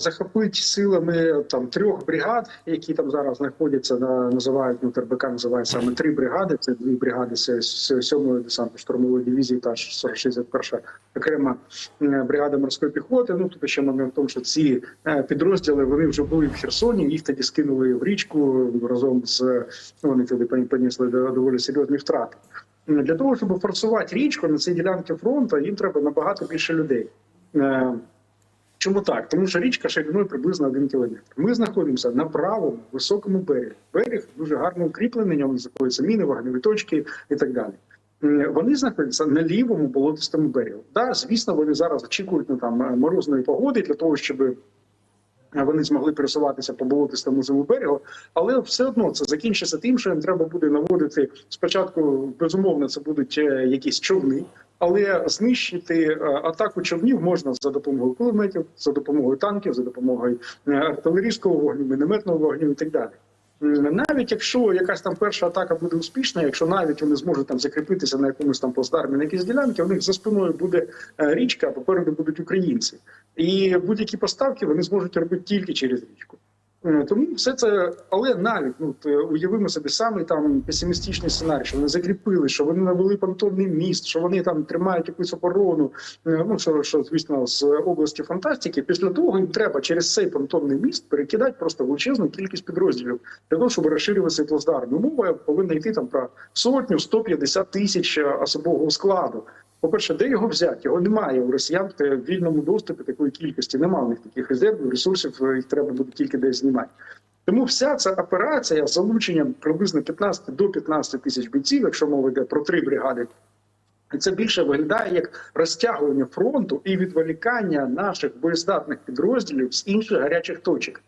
захопити силами там трьох бригад, які там зараз знаходяться на називають ну ТРБК називає саме три бригади. Це дві бригади з 7-ї десантно-штурмової дивізії та 41 окрема е, бригада морської піхоти. Ну тут ще момент в тому, що ці е, підрозділи вони вже були в Херсоні. Їх тоді скинули в річку разом з ну, вони тоді понесли доволі серйозні втрати. Для того щоб форсувати річку на цій ділянці фронту, їм треба набагато більше людей. Чому так? Тому що річка шириною приблизно один кілометр. Ми знаходимося на правому високому берегі. Берег дуже гарно укріплений, на ньому знаходяться міни, вогневі точки і так далі. Вони знаходяться на лівому болотистому берегу. Да, звісно, вони зараз очікують на там е, морозної погоди для того, щоб е, вони змогли пересуватися по болотистому живу берегу, але все одно це закінчиться тим, що їм треба буде наводити спочатку. Безумовно, це будуть е, якісь човни, але знищити е, атаку човнів можна за допомогою кулеметів, за допомогою танків, за допомогою е, артилерійського вогню, мінометного вогню і так далі. Навіть якщо якась там перша атака буде успішна, якщо навіть вони зможуть там закріпитися на якомусь там плацдармі на якійсь ділянці, у них за спиною буде е, річка, а попереду будуть українці. І будь-які поставки вони зможуть робити тільки через річку. Е, Тому все це, але навіть ну уявимо собі самий там песимістичний сценарій, що вони закріпили, що вони навели понтонний міст, що вони там тримають якусь оборону. е, Ну що, що звісно, з області фантастики. Після того їм треба через цей понтонний міст перекидати просто величезну кількість підрозділів для того, щоб розширювати цей плацдарм. Ну, Мова повинна йти там про сотню 150 тисяч е, особового складу. По-перше, де його взяти? Його немає у росіян в вільному доступі такої кількості. Немає в них таких резервів, ресурсів, е, їх треба буде тільки десь знімати. Тому вся ця операція з залученням приблизно 15 до 15 тисяч бійців, якщо мова йде про три бригади, це більше виглядає як розтягування фронту і відволікання наших боєздатних підрозділів з інших гарячих точок.